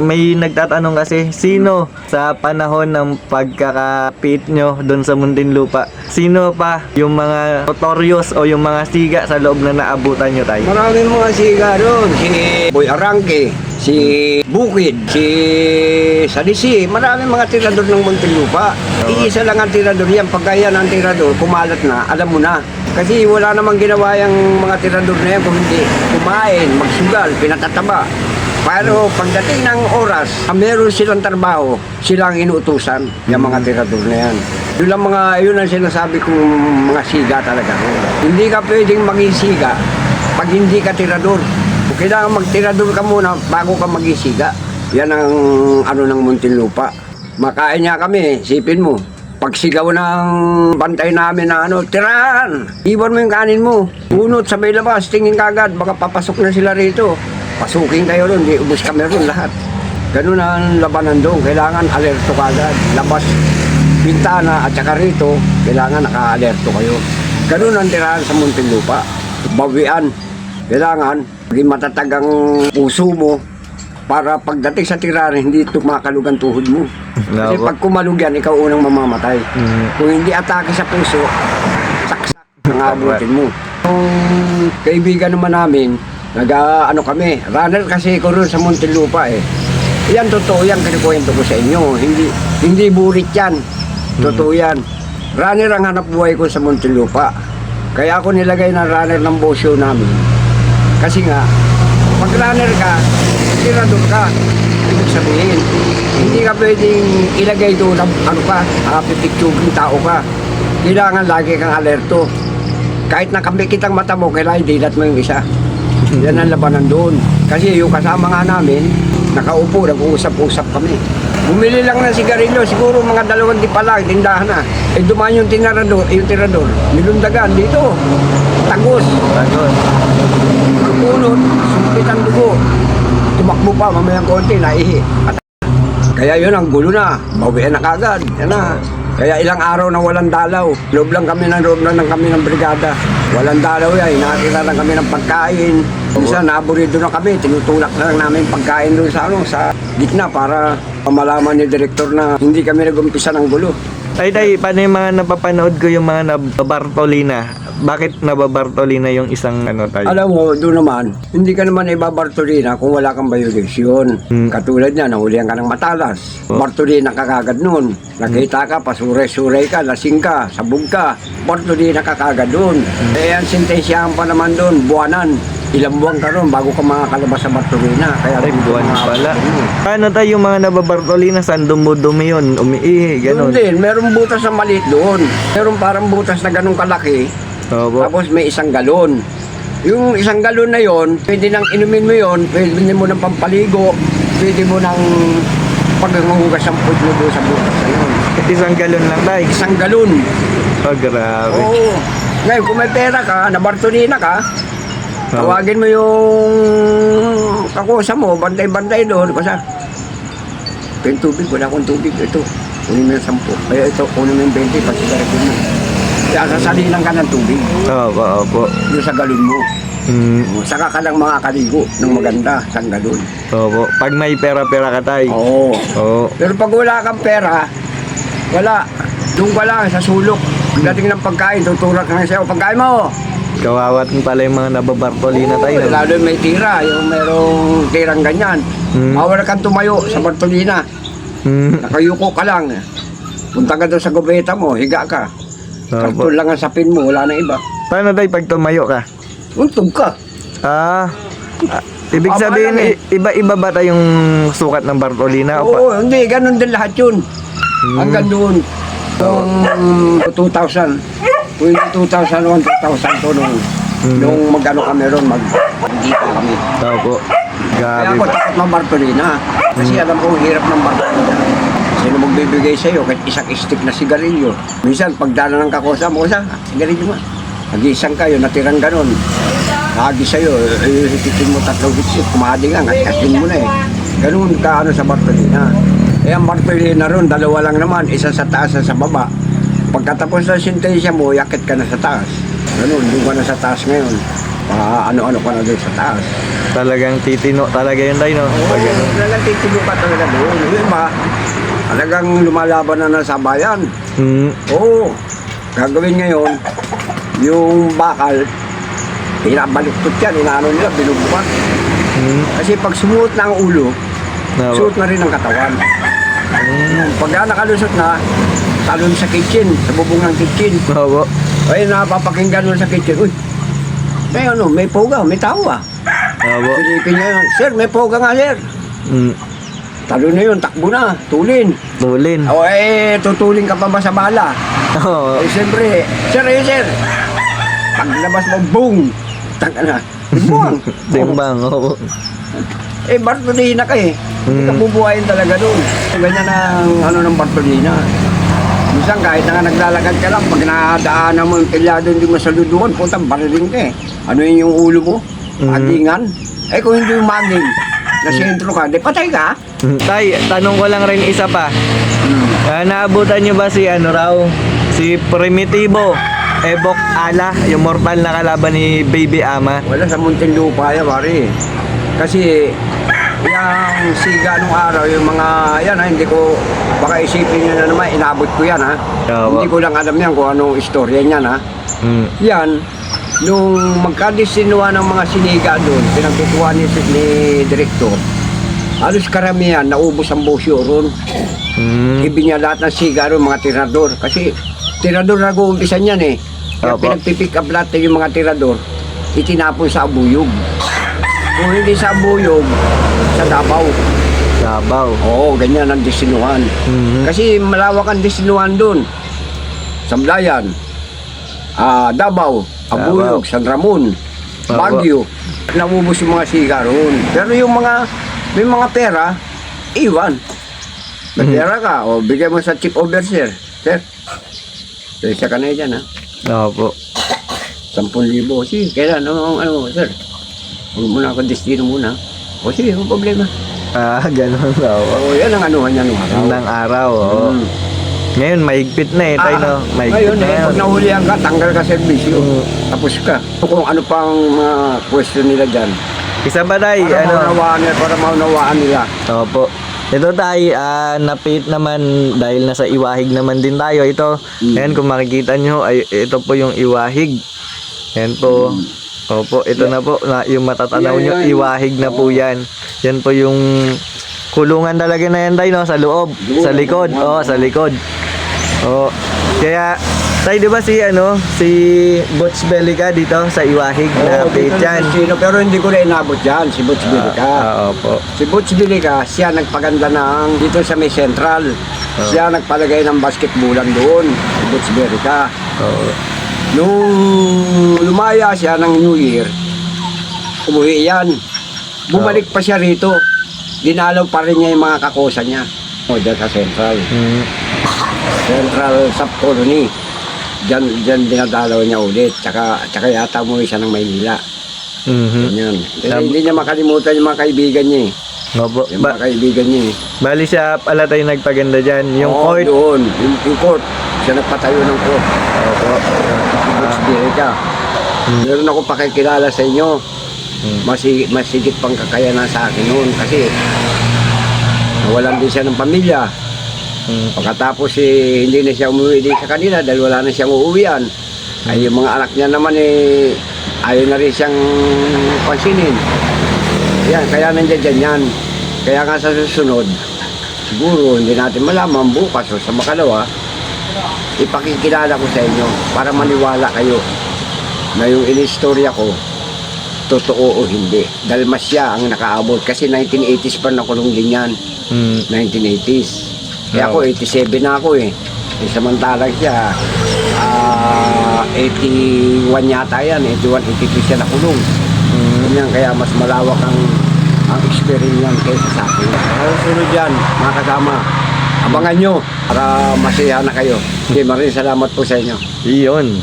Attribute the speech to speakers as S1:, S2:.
S1: May nagtatanong kasi, sino sa panahon ng pagkakapit nyo doon sa Muntinlupa, sino pa yung mga notorious o yung mga siga sa loob na naabutan nyo tayo?
S2: Maraming mga siga doon. Si Boy Arangke, si Bukid, si Salisi. Maraming mga tirador ng Muntinlupa. Iisa lang ang tirador yan. Pagka yan ang tirador, kumalat na, alam mo na. Kasi wala namang ginawa yung mga tirador na yan kung hindi kumain, magsugal, pinatataba. Pero pagdating ng oras, ah, meron silang trabaho, silang inuutusan, yung mga tirador na yan. Yun lang mga, yun ang sinasabi kong mga siga talaga. Hindi ka pwedeng maging siga pag hindi ka tirador. Kailangan magtirador ka muna bago ka maging siga. Yan ang ano ng Muntinlupa. Makain niya kami, sipin mo. Pag sigaw ng bantay namin na ano, tirahan! Iwan mo yung kanin mo. Bunot, sabay labas, tingin kagad, baka papasok na sila rito. Pasukin kayo ron, di ubus kami ron lahat. Ganun ang labanan doon. Kailangan alerto kagad. Labas, bintana at saka rito, kailangan naka-alerto kayo. Ganun ang tirahan sa Muntinlupa. Bawian. Kailangan maging matatag ang puso mo para pagdating sa tirahan, hindi tumakalug ang tuhod mo. Kasi pag kumalug yan, ikaw unang mamamatay.
S1: Mm.
S2: Kung hindi atake sa puso, saksak ang abutin mo. Yung kaibigan naman namin, nag ano kami, runner kasi ko rin sa Muntinlupa eh. Yan totoo yan, kinikwento ko sa inyo. Hindi, hindi burit yan. Totoo yan. Runner ang hanap buhay ko sa Muntinlupa. Kaya ako nilagay na runner ng bosyo namin. Kasi nga, pag runner ka, tirador ka. Ibig sabihin, hindi ka pwedeng ilagay doon ng ano ka, uh, pipicturing tao ka. Kailangan lagi kang alerto. Kahit nakambi kitang mata mo, kailangan dilat mo yung isa. Yan ang labanan doon. Kasi yung kasama nga namin, nakaupo, nag-uusap-usap kami. Bumili lang ng sigarilyo, siguro mga dalawang di pa lang, tindahan na. Eh dumaan yung tinarador, yung tirador, nilundagan dito. Tagos,
S1: Ayun.
S2: Bunot, sumpit ang dugo. Tumakbo pa, mamayang konti, naihi. At kaya yun ang gulo na. Bawian na kagad. Yan na. Kaya ilang araw na walang dalaw. Loob lang kami ng loob lang ng kami ng brigada. Walang dalaw yan. Nakakita lang kami ng pagkain. Minsan, naburido na kami. Tinutulak na lang namin pagkain doon sa, ano, sa gitna para malaman ni direktor na hindi kami nag-umpisa ng gulo.
S1: Tay, tay, paano yung mga napapanood ko yung mga nababartolina? Bakit nababartolina yung isang ano tayo?
S2: Alam mo, doon naman, hindi ka naman ibabartolina kung wala kang violation.
S1: Hmm.
S2: Katulad niya, nahulihan ka ng matalas.
S1: Oh.
S2: Bartolina ka kagad noon. Nakita ka, pasuray-suray ka, lasing ka, sabog ka. Bartolina ka kagad doon.
S1: Hmm.
S2: Eh, ang sintensyahan pa naman doon, buwanan. Ilang buwan ka ron bago ka makakalabas sa Bartolina. Kaya
S1: Ay, buwan pala. Paano tayo yung mga nababartolina? Saan dumudumi yun? Umiihi,
S2: Doon
S1: ganun.
S2: din, merong butas na maliit doon. Merong parang butas na ganun kalaki.
S1: Opo.
S2: Tapos may isang galon. Yung isang galon na yon, pwede nang inumin mo yon, pwede mo nang pampaligo, pwede mo nang paghuhugas ang food mo doon sa butas na yun.
S1: Isang galon lang tayo.
S2: Isang galon.
S1: Oh, grabe.
S2: Oo. Ngayon, kung may pera ka, na Bartolina ka. Tawagin mo yung kakusa mo, bantay-bantay doon. Ito yung tubig, wala akong tubig. Ito, kunin mo yung sampu. Kaya ito, kunin mo yung 20, pasigaretin mo. Kaya sasalinan ka ng tubig
S1: Opo, opo.
S2: doon sa galon mo.
S1: Mm,
S2: Saka ka lang makakaligo ng maganda sa galon.
S1: opo. Pag may pera-pera ka tayo.
S2: Oo.
S1: Oo.
S2: Pero pag wala kang pera, wala. Doon ka lang sa sulok. Pagdating ng pagkain, tuturak ka nga sa'yo. Pagkain mo!
S1: Kawawat mo pala yung mga nababartolina tayo.
S2: Oo, Lalo may tira, yung merong tirang ganyan.
S1: Hmm.
S2: Mawala kang tumayo sa Bartolina.
S1: Mm,
S2: Nakayuko ka lang. Punta ka doon sa gobeta mo, higa ka. Karton lang ang sapin mo, wala na iba.
S1: Paano tayo pag tumayo ka?
S2: Untog ka.
S1: Ah, ah, ibig sabihin,
S2: eh.
S1: iba-iba ba tayong sukat ng Bartolina? O pa-
S2: Oo, hindi, ganun din lahat yun.
S1: Hmm.
S2: Hanggang doon. Nung 2000, 2001, 2000 to nung,
S1: Hmm.
S2: nung mag-ano kami ron, mag magdita kami.
S1: Opo.
S2: Kaya
S1: Grabe.
S2: ako takot mag-Bartolina. Kasi
S1: Hmm.
S2: alam ko hirap ng Bartolina. Sino magbibigay sa'yo kahit isang stick na sigarilyo. Minsan, pagdala ng kakosa mo, sa sigarilyo nga. Nag-iisang kayo, natirang ganon. Lagi sa'yo, eh, hititin mo tatlong hitsit, kumadi nga, ngatkatin mo na eh. Ganun ka ano sa Bartolina. Eh, ang Bartolina ron, dalawa lang naman, isa sa taas at sa baba. Pagkatapos ng sintensya mo, yakit ka na sa taas. Ganun, doon ka na sa taas ngayon. pa ano-ano ka na doon sa taas.
S1: Talagang titino talaga yun tayo, no? Pag ano.
S2: talagang titilo ka talaga doon. Yung iba, talagang lumalaban na na sa bayan.
S1: Mm,
S2: Oo, gagawin ngayon, yung bakal, pinabaluktot yan, inaano nila, binubukan.
S1: mm,
S2: Kasi pag sumuot na ang ulo,
S1: no,
S2: suot na rin ang katawan.
S1: mm,
S2: Pagka nakalusot na, talon sa kitchen, sa bubong ng kitchen.
S1: no,
S2: Ay, napapakinggan mo sa kitchen, uy, may ano, may poga, may tao ah.
S1: no,
S2: Pilipin niya yun, sir, may poga nga, sir.
S1: mm,
S2: Talon na yun, takbo na, tulin.
S1: tulin.
S2: O eh, tutulin ka pa ba sa bala?
S1: Oo.
S2: Eh, siyempre, sir, eh, sir. Paglabas mo, boom! Tanga na. Buwang.
S1: Timbang, oo.
S2: Eh, Bartolina ka eh. Hindi ka
S1: Mm.
S2: bubuhayin talaga doon. Ganyan ang ano ng Bartolina. Minsan kahit na naglalakad ka lang, pag nadaanan mo yung pilyado hindi mo saludukan, puntang barilin ka eh. Ano yun yung ulo mo?
S1: Mm.
S2: Magingan? Eh kung hindi yung maging, na sentro ka, di patay ka.
S1: Mm. Tay, tanong ko lang rin isa pa. Ah, naabutan nyo ba si ano raw? Si Primitivo Evok Ala, yung mortal na kalaban ni Baby Ama.
S2: Wala sa Muntinlupa yan, pare. Kasi, yung siga nung araw, yung mga, yan ha, hindi ko, baka isipin nyo na naman, inabot ko yan ha.
S1: Oo.
S2: Hindi ko lang alam yan kung anong istorya niyan ha.
S1: Mm.
S2: Yan, nung magkadisinuha ng mga siniga doon, pinagkukuha ni, ni Direktor, halos karamihan, naubos ang bosyo ron.
S1: Mm.
S2: Ibig niya lahat ng siga ron, mga tirador. Kasi, tirador na uumpisan yan eh. Kaya
S1: Opo.
S2: pinagpipick up lahat yung mga tirador, itinapon sa abuyog. Kung hindi sa abuyog, sa Davao.
S1: Sabaw.
S2: Oo, ganyan ang disinuhan.
S1: Mhm.
S2: Kasi malawak ang disinuhan doon. Sablayan, ah, Davao, Abuyog, San Ramon. Baguio. Namubos yung mga siga roon. Pero yung mga, may mga pera, iwan. May
S1: Mhm.
S2: pera ka, o bigay mo sa chief overseer. Sir, Pesa ka na yan ha.
S1: Opo.
S2: 10,000. Sige, kailan? Ano, ano, sir? Huwag muna ako destino muna. O sige, yung problema.
S1: Ah, ganun daw.
S2: O yan ang anuhan niya nung araw.
S1: Ng araw, oo.
S2: Mm.
S1: Ngayon, mahigpit na eh, tayo, no?
S2: Ah,
S1: Mahigpit
S2: ngayon,
S1: na
S2: eh,
S1: ngayon.
S2: pag nahulihan ka, tanggal ka servisyo.
S1: Mm.
S2: Tapos ka. Kung ano pang mga question nila dyan.
S1: Isa ba tayo,
S2: Para
S1: ano?
S2: maunawaan nila, para maunawaan nila.
S1: Opo. Ito tayo, ah, napit naman dahil nasa iwahig naman din tayo. Ito,
S2: Mm.
S1: ayan kung makikita nyo, ay, ito po yung iwahig. Ayan po. Opo, ito na po, na, yung matatanaw
S2: Yan,
S1: nyo,
S2: yan.
S1: iwahig na po yan. Yan po yung kulungan talaga na yan tayo, no? Sa loob, sa likod.
S2: yan.
S1: Oo, sa likod. Oo. Kaya, tayo di ba si, ano, si Butch Belica dito sa iwahig na
S2: Oo,
S1: yan.
S2: na Sino, pero hindi ko na inabot dyan, si Butch Bilica.
S1: Ah, opo.
S2: Si Butch Bilica, siya nagpaganda ng dito sa may central.
S1: Oh.
S2: Siya nagpalagay ng basketballan doon, si Butch Bilica.
S1: Oo.
S2: Nung lumaya siya ng New Year, umuwi yan. Bumalik pa siya rito. Dinalaw pa rin niya yung mga kakosa niya. O, dyan sa Central.
S1: Mm.
S2: Central Sub-Colony. Diyan, diyan dinadalaw niya ulit. Tsaka, tsaka yata umuwi siya ng Maynila.
S1: Mhm.
S2: Ganyan. Kasi
S1: Tam-
S2: hindi niya makalimutan yung mga kaibigan niya eh.
S1: Opo.
S2: Yung
S1: Ba-
S2: mga kaibigan niya eh.
S1: bali siya pala tayo nagpaganda dyan. Yung
S2: Oo,
S1: court.
S2: Doon. Yung, yung court. Siya nagpatayo ng court.
S1: Opo.
S2: Butch Bilica. Meron ako pakikilala sa inyo.
S1: Hmm.
S2: Masig, masigit pang kakayanan sa akin noon kasi nawalan din siya ng pamilya.
S1: Mm.
S2: Pagkatapos eh, hindi na siya umuwi din sa kanila dahil wala na siyang uuwian. Ay yung mga anak niya naman eh, ayaw na rin siyang pansinin. Yan, kaya nandiyan dyan yan. Kaya nga sa susunod, siguro hindi natin malaman bukas o sa makalawa, ipakikilala ko sa inyo para maniwala kayo na yung inistorya ko, totoo o hindi. Dahil mas siya ang nakaabot. Kasi 1980s pa nakulong din yan.
S1: Mm.
S2: 1980s. Kaya ako, 87 na ako eh. eh samantalang siya, ah 81 yata yan, 81, 82 siya nakulong.
S1: Mm.
S2: Ganyan, kaya mas malawak ang ang experience niyan kaysa sa akin. Ang sunod yan, mga kasama, abangan nyo para masaya na kayo. Okay, maraming salamat po sa inyo.
S1: Iyon.